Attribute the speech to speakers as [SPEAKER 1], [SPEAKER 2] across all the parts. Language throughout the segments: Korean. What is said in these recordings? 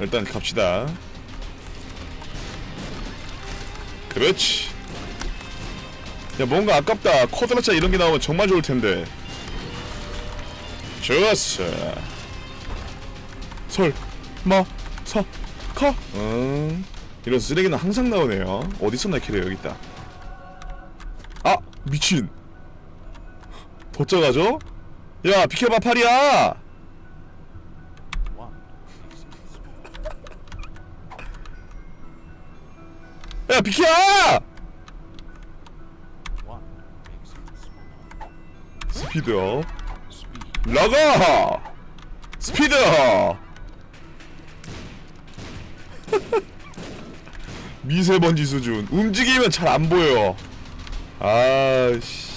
[SPEAKER 1] 일단 갑시다. 그렇지. 야 뭔가 아깝다. 쿼드라차 이런 게 나오면 정말 좋을 텐데. 좋았어. 설, 마, 사, 카. 음, 이런 쓰레기는 항상 나오네요. 어디 있었나 키래 여기 있다. 아 미친. 더 작아져? 야 비켜봐 팔이야. 야 비켜! 스피드업 라가! 스피드업! 미세먼지 수준. 움직이면 잘 안 보여. 아씨.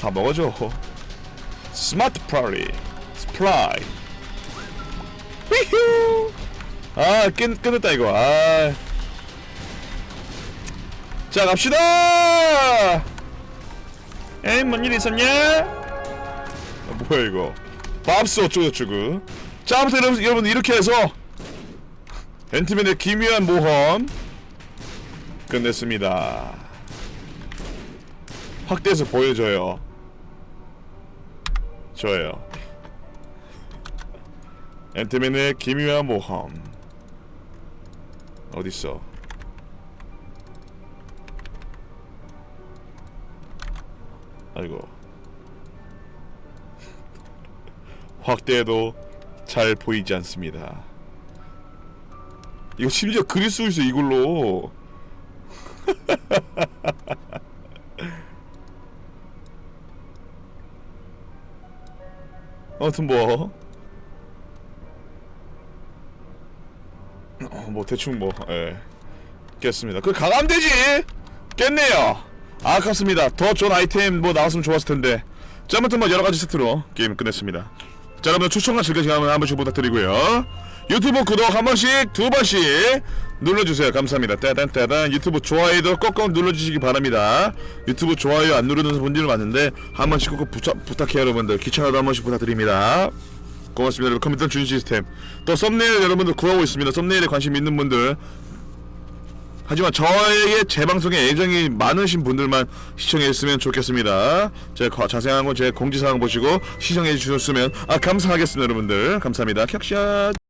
[SPEAKER 1] 다 먹어줘. 스마트 프라리. 스프라이. 위후 아, 끊, 끊었다, 이거. 아. 자, 갑시다! 에이, 뭔일 있었냐? 아, 뭐야, 이거. 밥스 어쩌고저쩌고. 자, 아무튼 여러분, 여러분, 이렇게 해서, 앤트맨의 기묘한 모험, 끝냈습니다. 확대해서 보여줘요. 좋아요. 앤트맨의 기묘한 모험. 어딨어? 아이고 확대해도 잘 보이지 않습니다. 이거 심지어 그릴 수 있어 이걸로. 아무튼 뭐. 뭐 대충 뭐 예. 깼습니다. 그 가감 되지 깼네요. 아, 아깝습니다. 더 좋은 아이템 뭐 나왔으면 좋았을 텐데. 자, 아무튼 뭐 여러 가지 세트로 게임 끝냈습니다. 자, 여러분 추천과 시간 한 번씩 부탁드리고요. 유튜브 구독 한 번씩 두 번씩 눌러주세요. 감사합니다. 따단 따단 유튜브 좋아요도 꼭꼭 눌러주시기 바랍니다. 유튜브 좋아요 안 누르는 분들 많은데 한 번씩 꼭 부차, 부탁해요 여러분들. 귀찮아도 한 번씩 부탁드립니다. 고맙습니다. 여러분. 컴퓨터 주인 시스템. 또 썸네일 여러분들 구하고 있습니다. 썸네일에 관심 있는 분들. 하지만 저에게 제 방송에 애정이 많으신 분들만 시청해 주시면 좋겠습니다. 제 거- 자세한 건 제 공지사항 보시고 시청해 주셨으면 아 감사하겠습니다, 여러분들. 감사합니다. 격샷.